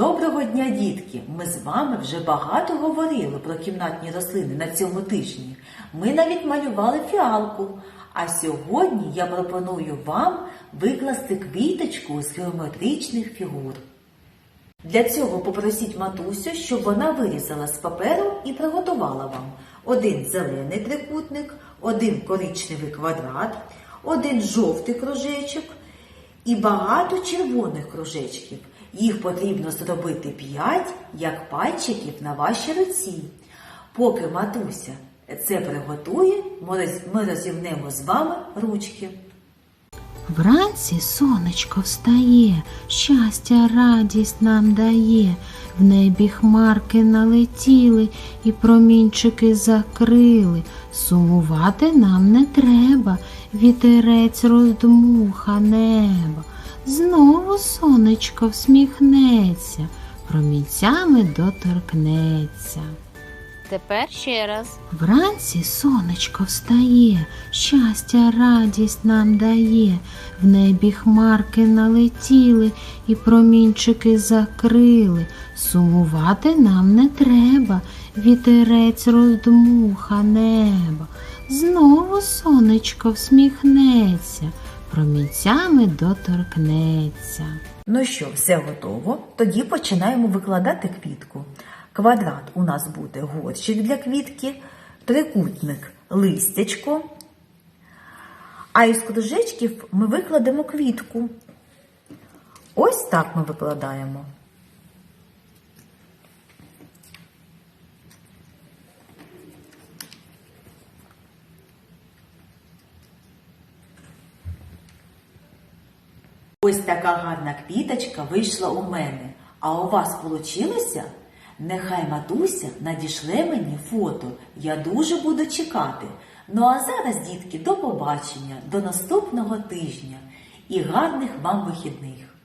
Доброго дня, дітки! Ми з вами вже багато говорили про кімнатні рослини на цьому тижні. Ми навіть малювали фіалку. А сьогодні я пропоную вам викласти квіточку з геометричних фігур. Для цього попросіть матусю, щоб вона вирізала з паперу і приготувала вам один зелений трикутник, один коричневий квадрат, один жовтий кружечок і багато червоних кружечків. Їх потрібно зробити 5, як пальчиків на вашій руці. Поки матуся це приготує, ми розімнемо з вами ручки. Вранці сонечко встає, щастя, радість нам дає, в небі хмарки налетіли і промінчики закрили. Сумувати нам не треба, вітерець роздмуха неба. Знову сонечко всміхнеться, промінцями доторкнеться. Тепер ще раз. Вранці сонечко встає, щастя, радість нам дає, в небі хмарки налетіли і промінчики закрили. Сумувати нам не треба, вітерець роздмуха небо. Знову сонечко всміхнеться, промінцями доторкнеться. Ну що, все готово? Тоді починаємо викладати квітку. Квадрат у нас буде горщик для квітки, трикутник листячко. А із кружечків ми викладемо квітку. Ось так ми викладаємо. Ось така гарна квіточка вийшла у мене. А у вас получилося? Нехай матуся надішле мені фото. Я дуже буду чекати. Ну а зараз, дітки, до побачення, до наступного тижня і гарних вам вихідних!